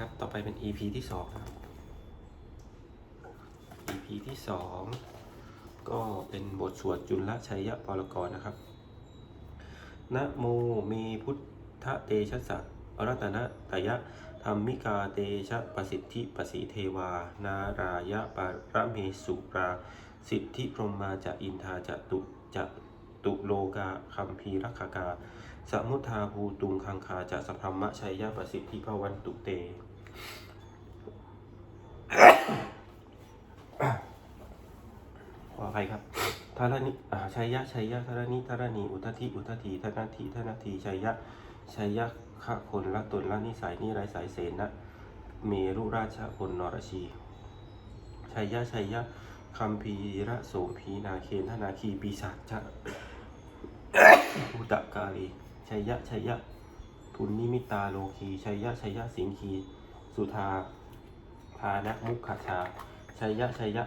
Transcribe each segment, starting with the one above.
ครับ ต่อไปเป็น EP ที่สองนะครับ EP ที่สองก็เป็นบทสวดจุลชัยยะปรกรนะครับ นะโมมีพุทธเตชะสะรัตนะตยะธรรมิกาเตชะประสิทธิประสิเทวา นารายะปะระเมสุราสิทธิพรหมาจะอินทาจะตุจะตุโลกาคัมภีรักขกา สมุทาภูตุงคังคาจะสพรมะชัยยะประสิทธิพวันตุเต ขออภัยครับธารณิชัยยะชัยยะธารณิธารณีอุทธิอุทธีธนาทีธนาทีชัยยะชัยยะขะคนละตนละนิสัยนิไรสายเสนะเมรุราชพลนรชีชัยยะชัยยะคัมภีระโสมพีนาเคนธนาคีปีศาจจะอุตกาลี ชัยยะชัยยะทุนนิมิตาโลคีชัยยะชัยยะสิงคี สุธาทานะมุขชาชัยยะชัยยะ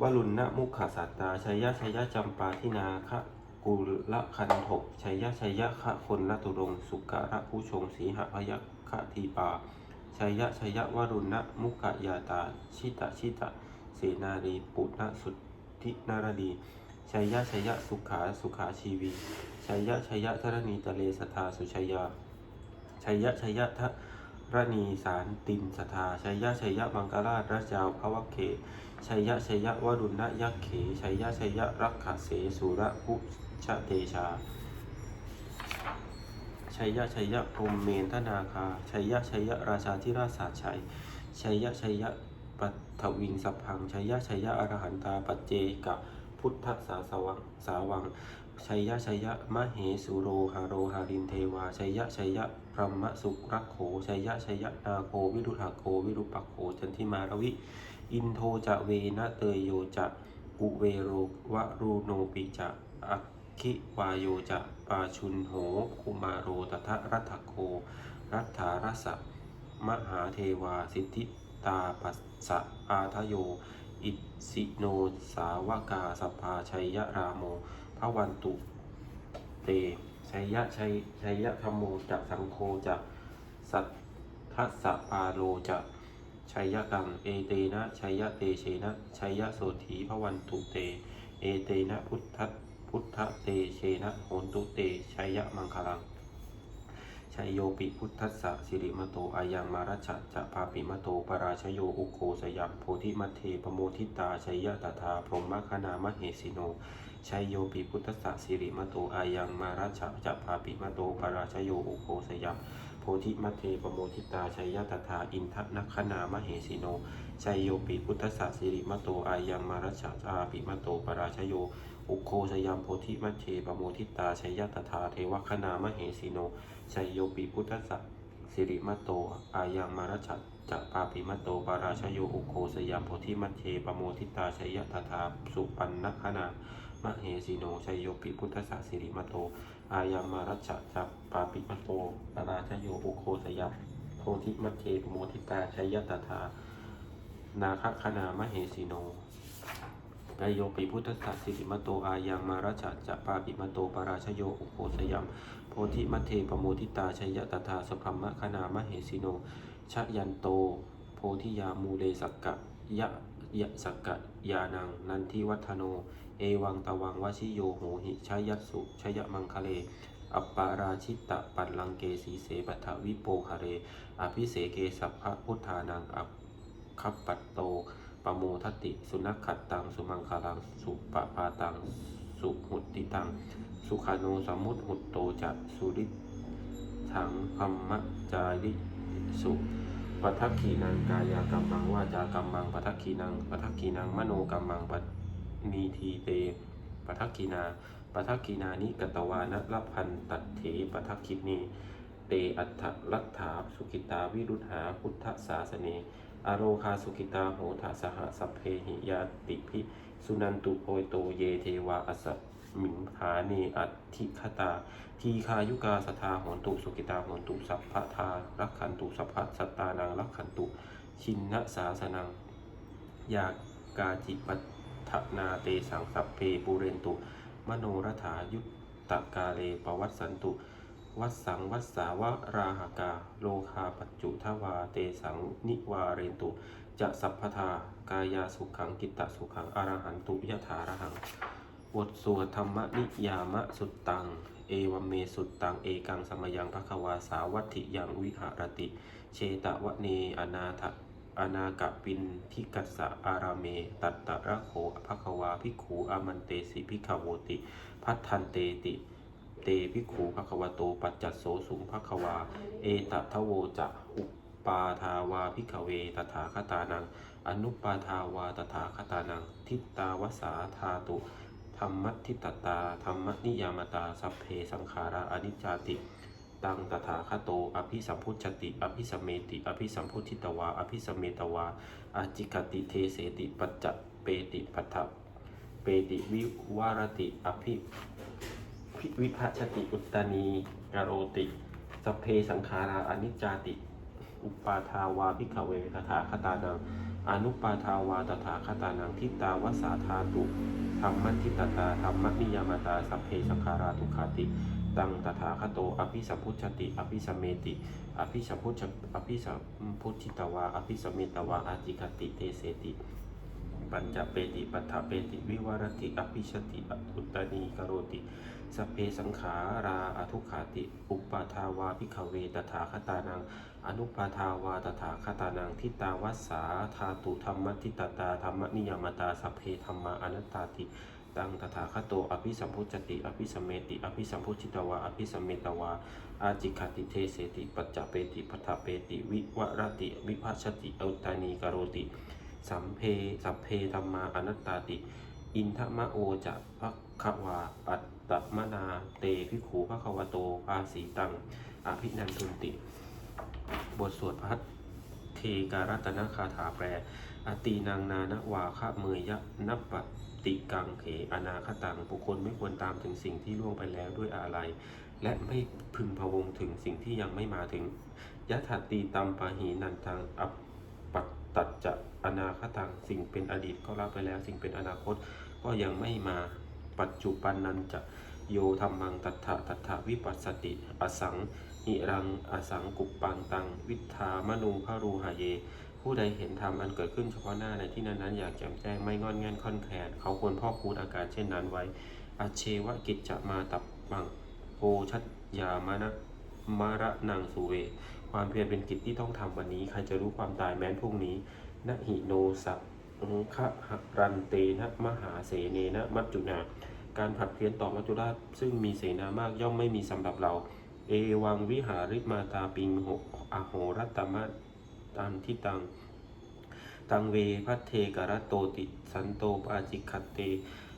วรุณนะมุขสัตตาชัยยะชัยยะจำปาทินาคะกุละคันถกชัยยะชัยยะคะคนละตุรงสุการะผู้ชงสีหพยัคคะทีปาชัยยะชัยยะวรุณนะมุขยาตา ชิตะชิตะ เสนารีปุณณสุทธินารดี ชัยยะชัยยะสุขาสุขาชีวีชัยยะชัยยะธรณีตะเลสทาสุชัยยาชัยยะชัยยะทะรณีสารตินสทาชัยยะชัยยะมังกราชราชาวพระวเขชัยยะชัยยะวรุณยักเขชัยยะชัยยะรักขเสสุระพุชเตชาชัยยะชัยยะพรมเมนทนาคาชัยยะชัยยะราชาธิราชสาชัยชัยยะชัยยะปัทวิงสัพพังชัยยะชัยยะอรหันตาปัจเจกะ พุทธสาสวังสาวังชัยยะชัยยะมเหสุโรหาโรหารินเทวาชัยยะชัยยะพรหมสุรักโขชัยยะชัยยะนาโควิรุหาโควิรุปักโขจันทิมารวิ อินโทจะเวนะเตยโยจะกุเวโรวะรูโนปิจะอัคคิวายโยจะปาชุนโหคุมาโรตทะรัตโค รัตถารสะมหาเทวาสิทธิตาปัสสะอาทโย อิสิโนสาวกาสภาชัยยรามโมพระวันตุเตชัยยะชัยชัยยะธรรมโมจะสังโฆจะสัทธัสสะปาโลจะชัยยะกังเอเตนะชัยยะเตเชนะชัยยะโสถีพระวันตุเต เอเตนะพุทธพุทธเตเชนะโหนตุเตชัยยะมังคลัง ชัยโยปิพุทธัสสะสิริมโตอายังมารัชจะพาปิมโตปราชโยอุโคสยัมโพธิมัเทปโมทิตาชัยยะตถาพรหมคณามเหสิโนชัยโยปิพุทธัสสะสิริมโตอายังมารัชจะพาปิมโตปราชโยอุโคสยัมโพธิมัเทปโมทิตาชัยยะตถาอินทนักขนามเหสิโนชัยโยปิพุทธสสะสิริมโตอายังมารัชชาปิมโตปราชโย อุโคสยามโพธิมัทเทปโมทิตาชัยยะตถาเทวคณามเหสิโนชัยโยปิพุทธสสะสิริมโต อายังมารัชชาจะปาปิมโตปราชโยอุโคสยามโพธิมัทเทปโมทิตาชัยยะตถาสุปันนคณามเหสิโนชัยโยปิพุทธสสะสิริมโต อายังมารัชชะจัปปาปิมโตปราชโยอุโคสยัพโพธิมัทเทปโมทิตาชัยยตถานาคคณามเหสีโน กายโยปิพุทธสัสสิริมโตอายังมารัชชะจัปปาปิมโตปราชโยอุโคสยัมโพธิมัเทปโมทิตาชยตถาสพรมคณามเหสีโนชะยันโต โพธิยามูเลสักกะยะยะสักกะยานัง นันทิวัฒโน เอวังตวังวชิโยโหหิชยัสุชยมังคะเลอัปปาราชิตะปัลลังเกสีเสปัทวิโปคาเร อภิเสเกสัพพะพุทธานังอัคัปปัตโต ปโมทติ สุนัขขัดตัง สุมังคารัง สุปปาตัง สุหุตติตัง สุขาโนสมุตหุตโตจะสุริถังพัมมะจาริสุปัทขีนังกายกรรมังวาจากรรมังปัทขีนังปัทขีนังมโนกรรมังปันีทีเตปัทขีนาปัทขีนานิกตวานะละพันตัดเถปัทคินีเตอัฏฐลัทธาสุกิตาวิรุธหาพุทธศาสเน อโรคาสุกิตาโหทาสหสัพเพหิยาติพิสุนันตุโพยโตเยเทวาอสมิงหาเนอัติคตา ทีคายุกาสทาโหนตุสุกิตาโหนตุสัพพทารักขันตุสัพพสัตตานังรักขันตุ ชินนสาสนัง ยากาจิปัฏนาเตสังสัพเพปูเรนตุ มโนรถายุตตกาเลปวัตสันตุ วัสสังวัสสาวราหากา โลคาปัจจุทวาเตสังนิวาเรนตุ จะสัพพทากายาสุขังกิตตสุขังอรหันตุยถารหัง บทสวดธรรมนิยามะสุตตัง เอวเมสุตตัง เอกังสมยังภควาสาวัตถิยังวิหารติ เชตวเนอนาถอนาคปินทิกัสสะอารามเม ตัตตะระโขภควาภิกขูอามันเตสิภิกขโวติ พัทธันเตติ เตภิกขูภควโตปัจจัสโสสุงภควา เอตทโวจะอุปาทาวาภิกขเวตถาคตานัง อนุปาทาวาตถาคตานัง ทิตาวสาธาตุธรรมัทิตตาธรรมนิยามตาสัพเพสังขาราอนิจจติ ตังตถาคโต อภิสัมพุชติ อภิสัมเมติ อภิสัมพุทิตวา อภิสัมเมตวาอาจิกติเทเสติปัจจเปติปัฏฐเปติวิวารติ อภิ ภิวิภัชติอุตตานีกโรติสเพสังขาราอนิจจาติ อุปาทาวาภิกขเวตถาคตานังอนุปาทาวาตถาคตานังทิตาวสาธาตุธรรมทิตตาธรรมนิยามตาสัพเพสังขาราทุขาติตังตถาคโตอภิสัมพุชติ อภิสัมเมติ อภิสัมพุชอภิสัมพุชิตวา อภิสัมเมตวาอาจิกติเทเสติ ปัญจเปติปัฏฐเปติ วิวารติ อภิชติอุตตานีกโรติ สัพเพสังขาราอทุกขาติ อุปาทาวาภิขเวตถาคตานัง อนุปาทาวาตถาคตานังทิตาวัสสาธาตุธรรมทิตตาธรรมนิยมตาสัพเพธรรมาอนัตตาติตังตถาคตโตอภิสัมพุจติ อภิสัมเมติ อภิสัมพุชิตวา อภิสัมเมตวา อาจิคติเทเสติ ปัจจเปติปัฏฐเปติ วิวรติ วิภัชติอุตตานีกโรติ สัมเพ สัพเพธรรมาอนัตตาติ อินทมะโอจะภควา ปัต ตมนาเตภิขูภควโตภาสีตังอภินันทุนติ บทสวดพัทเทการัตนคาถาแปล อตีนางนานวาคะเมยยะนับปติกังเขอนาคตังบุคคลไม่ควรตามถึงสิ่งที่ล่วงไปแล้วด้วยอะไร และไม่พึงพะวงถึงสิ่งที่ยังไม่มาถึงยะถัตตีตัมปะหีนันตังอัปปัตตัจจะอนาคตังสิ่งเป็นอดีตก็รับไปแล้ว สิ่งเป็นอนาคตก็ยังไม่มา ปัจจุบันนันจะโยธรรมังตัทธะตัทธะวิปัสสติอสังหิรังอสังกุปปังตัง วิทามนูพารูหาเย ผู้ใดเห็นธรรมอันเกิดขึ้นเฉพาะหน้าในที่นั้นๆอยางแจ่มแจ้งไม่งอนแง่นค่อนแคลนเขาควรพ่อคูณอาการเช่นนั้นไว้อาเชวะกิจจะมาตับบังโพชัตยามานะมาระนังสุเว ความเพียรเป็นกิจที่ต้องทำวันนี้ ใครจะรู้ความตายแม้นพรุ่งนี้นะหิโนสัพ คะหรันเตนะมหาเสเนนะมัจจุนาการผัดเพี้ยนต่อมัจจุราชซึ่งมีเสนามากย่อมไม่มีสำหรับเรา เอวังวิหาริมาตาปิงโหอโหรัตตมะตันทิตัง ตังเวพัทเทกรโตติสันโตปาจิคัตเต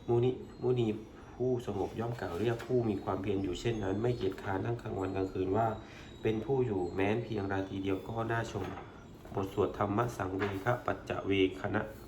มุนิมุนีผู้สงบย่อมกล่าวเรียกผู้มีความเพียรอยู่เช่นนั้น ไม่เกียจค้านทั้งกลางวันกลางคืนว่า เป็นผู้อยู่แม้นเพียงราตรีเดียวก็น่าชม บทสวดธรรมะสังเวคะปัจจเวคณะ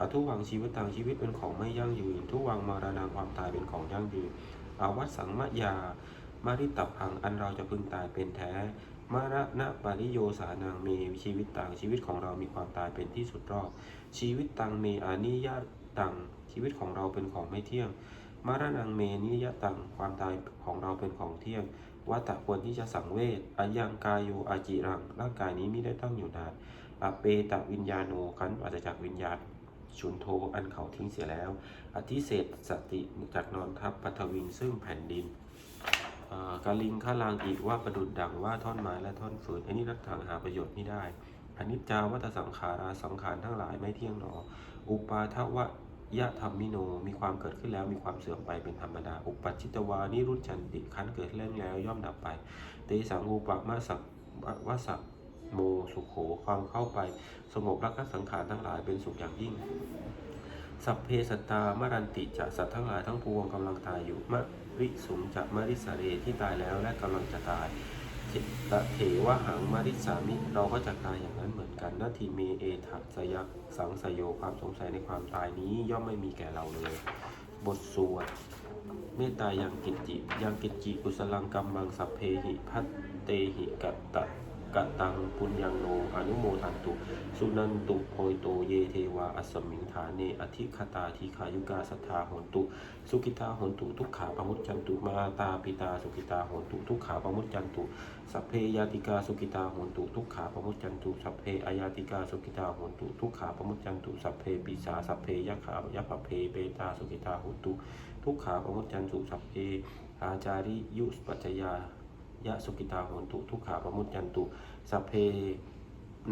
อทุวังชีวิตต่างชีวิตเป็นของไม่ยั่งยืน ทุวังมรณะความตายเป็นของยั่งยืน อาวัตสังมะยา มาริตับพังอันเราจะพึงตายเป็นแท้ มรณะปริโยสานังเมชีวิตต่างชีวิตของเรามีความตายเป็นที่สุดรอบ ชีวิตตังเมอานิยตังชีวิตของเราเป็นของไม่เที่ยงมรณังเมนิยตังความตายของเราเป็นของเที่ยงวัตตะควรที่จะสังเวชอายังกายโยอาจิรัง ร่างกายนี้ไม่ได้ตั้งอยู่นานอเปตวิญญาโนขันธ์ปราศจากวิญญาณ ชุนโทอันเขาทิ้งเสียแล้ว อธิเศษสติจากนอนทับปัทวิงซึ่งแผ่นดินกาลิงข้าลางอิว่าประดุดดังว่าท่อนไม้และท่อนฟืนอันนี้รักทางหาประโยชน์ไม่ได้อนิจจาวัตสังขาราสังขารทั้งหลายไม่เที่ยงหนอ อุปาทวะยะธรรมมิโน มีความเกิดขึ้นแล้วมีความเสื่อมไปเป็นธรรมดา อุปัชชิตวานิรุชันติขันเกิดเร่งแล้วย่อมดับไป เตสังอุปมาสักวสัก โมสุขโขความเข้าไป สงบรักษสังขารทั้งหลายเป็นสุขอย่างยิ่ง สัพเพสัตตามรันติจะสัตว์ทั้งหลายทั้งปวงกำลังตายอยู่มะริสุมจะมะริสาเรที่ตายแล้วและกำลังจะตายเตตะเถวะหังมาริสามิเราก็จะตายอย่างนั้นเหมือนกันนาทีเมเอทัสยักสังสยโยความสงสัยในความตายนี้ย่อมไม่มีแก่เราเลย บทสวดเมตตายังกิจจิยังกิจจิกุสลังกัมมังสัพเพหิพัตเตหิกัตต กัตตังปุญญังโนอนุโมทันตุ สุนันตุโพยโตเยเทวาอัสมิงฐานเนอธิคตาทีขายุกาสัทธาโหนตุ สุกิตาโหนตุ ทุกขาปมุจจันตุมาตาปิตาสุกิตาโหนตุ ทุกขาปมุจจันตุสัพเพยาติกาสุกิตาโหนตุ ทุกขาปมุจจันตุสัพเพอายาติกาสุกิตาโหนตุ ทุกขาปมุจจันตุสัพเพปิสาสัพเพยะขายะปะเพเปตาสุกิตาโหนตุ ทุกขาปมุจจันตุสัพเพอาจาริยุสปัจจยา ยะสุกิตาโหนตุทุกขาปมุจจันตุสัพเพ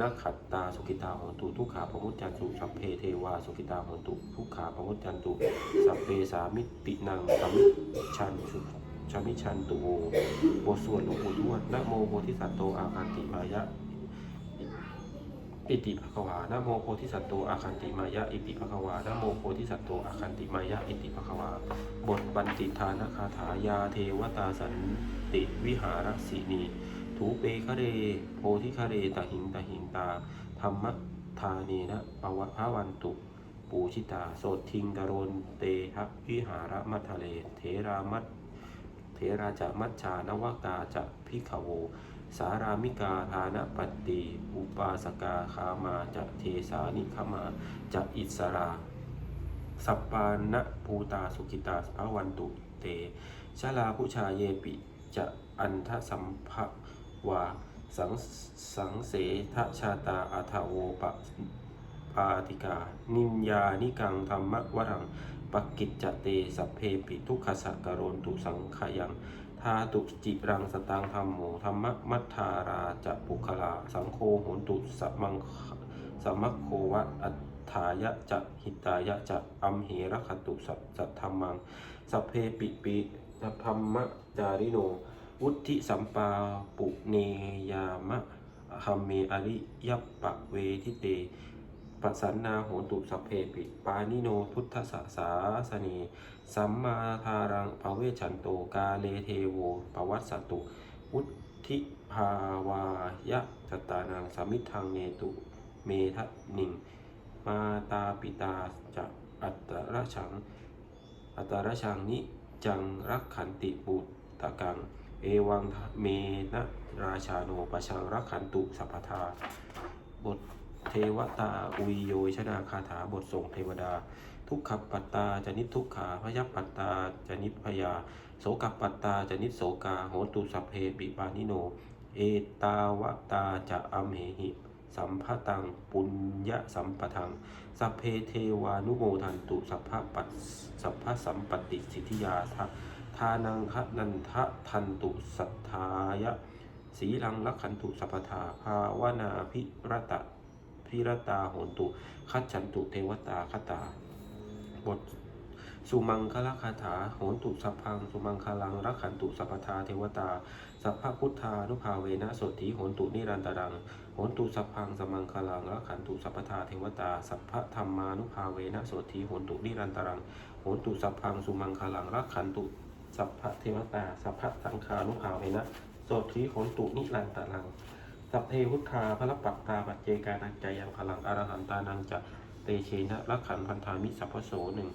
นักขัตตาสุกิตาโหนตุทุกขาปมุจจันตุสัพเพเทวาสุกิตาโหนตุทุกขาปมุจจันตุสัพเพสามิตินังสมิชันสุชมิชันตุโวบทสวดหลวงปู่ทวดนะโมโพธิสัตโตอาคันติมายะ อิติภควานะโมโพธิสัตว์โตอาคันติมายะอิติภควานะโมโพธิสัตว์โตอาคันติมายะอิติภควา บทบันติทานคาถายาเทวตาสันติวิหารสีนีถูเปคะเรโพธิคะเรตหิงตหิงตาธรรมทาเนนะปวะพระวันตุ ปูชิตาโสทิงกรนเตหะวิหารมัททะเลเทรามัตเทราจะมัชชานวกาจะพิขโว สารามิกาทานปัตติ อุปาสกาคามาจะเทสานิขมาจะอิสราสัปปานะภูตาสุกิตาพระวันตุเตชลาผู้ชาเยปิจะอันทสัมภวาสังสังเสทชาตาอัทโวปะปาติกา นินยานิกังธรรมวรังปกิจจเตสัพเพปิทุกขสักโรนตุสังขยัง ทาตุจิรังสตังธรรมโมธรรมมัทธาราจะปุคลา สังโฆโหนตุสมังสมัคโควะอัฏฐายะจะหิตายะจะอัมเหระคตุสัจธรรมังสัพเพปิปิธรรมจาริโน วุฒิสัมปาปุเนยามะหัมเมอริยปะเวทิเต ปัสสันนาโหตุสัพเพปิปานิโนพุทธสสาสนีสัมมาทารังภเวชันโตกาเลเทโวปวัสสตุวุฒิภาวายะสตานังสามิทังเนตุเมทะนิงมาตาปิตาจะอัตตระชัง อัตตรชังนิจังรักขันติปุตตะกัง เอวังเมนะราชาโนปชังรักขันตุสัพพทาบท เทวตาอุยโยชนาคาถาบทส่งเทวดา ทุกขปัตตาจนิทุกขาพยปัตตาจนิพยา โสกปัตตาจนิโสกาโหตุสัพเพปิปานิโน เอตาวตาจะอัมเหหิสัมภตังปุญญะสัมปทัง สัพเพเทวานุโมทันตุสัพพะปัสสัพพะสัมปติสิทธิยาทะทานังคะนันทะทันตุสัทธายะสีลังลักขันตุสัพพทาภาวนาพิรตะ พิรตาโหนตุ คัจฉันตุเทวตาคตา บทสุมังคลคาถาโหนตุสัพพัง สุมังคลังรักขันตุสัพพทาเทวตา สัพพะพุทธานุภาเวนะสดทีโหนตุนิรันตรังโหนตุสัพพังสมังคลังรักขันตุสัพพทาเทวตา สัพพะธรรมานุภาเวนะโสทีโหนตุนิรันตรังโหนตุสัพพังสุมังคลังรักขันตุ สัพพเทวตา สัพพะสังฆานุภาเวนะโสทีโหนตุนิรันตรัง สัพเพพุทธาพระปัตตาปัจเจกานังใจยังพลังอรหันตานังจะเตเชนะรักขันพันธามิสัพพโสหนึ่ง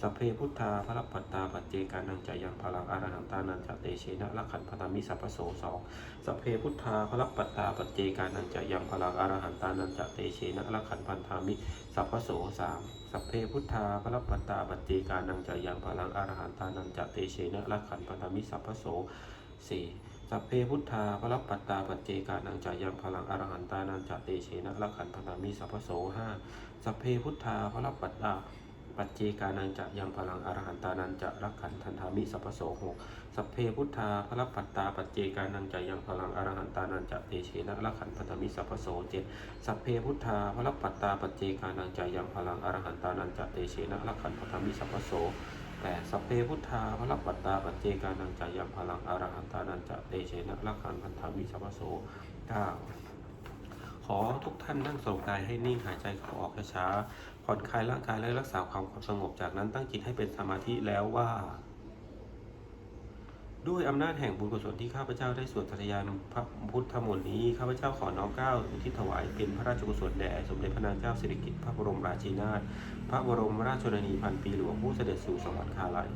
สัพเพพุทธาพระปัตตาปัจเจกานังจายังพลังอรหันตานันจะเตเชนะละขันพันธามิสัพพโสสองสัพเพพุทธาพระปัตตาปัจเจกานังจายังพลังอรหันตานันจะเตเชนะละขันพันธามิสัพพโสสามสัพเพพุทธาพระปัตตาปัจเจกานังจายังพลังอรหันตานันจะเตเชนะละขันพันธามิสัพพโสสี่ สัพเพพุทธาพระปัตตาปัจเจกานังจายังพลังอรหันตานันจะเตเชนะละขันพนามิสัพพโสห้าสัพเพพุทธาพระปัตตา ปัจเจกานันจะยังพลังอรหันตานันจะรักขันธันธามิสัพพโสหกสัพเพพุทธาพระปัตตาปัจเจกานันจะยังพลังอรหันตานันจะเตเชนะรักขันธันธามิสัพพโสเจ็ดสัพเพพุทธาพระปัตตาปัจเจกานันจะยังพลังอรหันตานันจะเตเชนะรักขันธันธามิสัพพโสแปดสัพเพพุทธาพระปัตตาปัจเจกานันจะยังพลังอรหันตานันจะเตเชนะรักขันธันธามิสัพพโสเก้าขอทุกท่านนั่งสงกายให้นิ่งหายใจเข้าออกช้า ผ่อนคลายร่างกายและรักษาความความสงบจากนั้นตั้งจิตให้เป็นสมาธิแล้วว่า ด้วยอำนาจแห่งบุญกุศลที่ข้าพเจ้าได้สวดทรยานพระพุทธมนต์นี้ข้าพเจ้าขอน้อมเกล้าอุทิศถวายเป็นพระราชกุศลแด่สมเด็จพระนางเจ้าสิริกิติ์พระบรมราชินีนาถพระบรมราชชนนีพันปีหลวงผู้เสด็จสู่สวรรคาลัย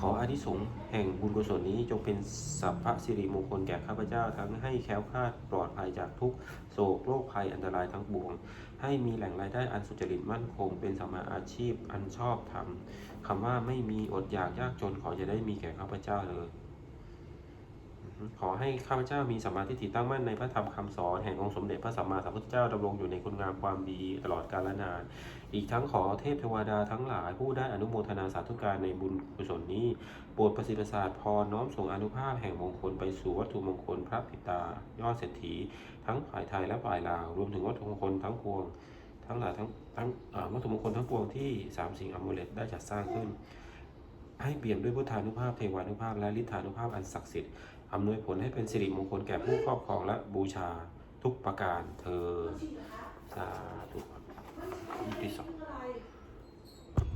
ขออานิสงส์แห่งบุญกุศลนี้จงเป็นสัพพสิริมงคลแก่ข้าพเจ้าทั้งให้แคล้วคลาดปลอดภัยจากทุกโศกโรคภัยอันตรายทั้งปวง ให้มีแหล่งรายได้อันสุจริตมั่นคง เป็นสัมมาอาชีพอันชอบธรรมคำว่าไม่มีอดอยากยากจนขอจะได้มีแก่ข้าพเจ้าเลย ขอให้ข้าพเจ้ามีสัมมาทิฏฐิตั้งมั่นในพระธรรมคำสอนแห่งองค์สมเด็จพระสัมมาสัมพุทธเจ้าดำรงอยู่ในคุณงามความดีตลอดกาลนาน อีกทั้งขอเทพเทวดาทั้งหลายผู้ได้อนุโมทนาสาธุการในบุญกุศลนี้โปรดประสิทธิ์ประสาทพรน้อมส่งอนุภาพแห่งมงคลไปสู่วัตถุมงคลพระปิตายอดเศรษฐี ทั้งฝ่ายไทยและฝ่ายลาวรวมถึงวัตถุมงคลทั้งปวง ทั้งหลายทั้งทั้งวัตถุมงคลทั้งปวงที่สามสิ่งอมูเลตได้จัดสร้างขึ้น ให้เปี่ยมด้วยพุทธานุภาพเทวานุภาพและฤทธานุภาพอันศักดิ์สิทธิ์ อำนวยผลให้เป็นสิริมงคลแก่ผู้ครอบครองและบูชาทุกประการเธอสาธุครับที่สอง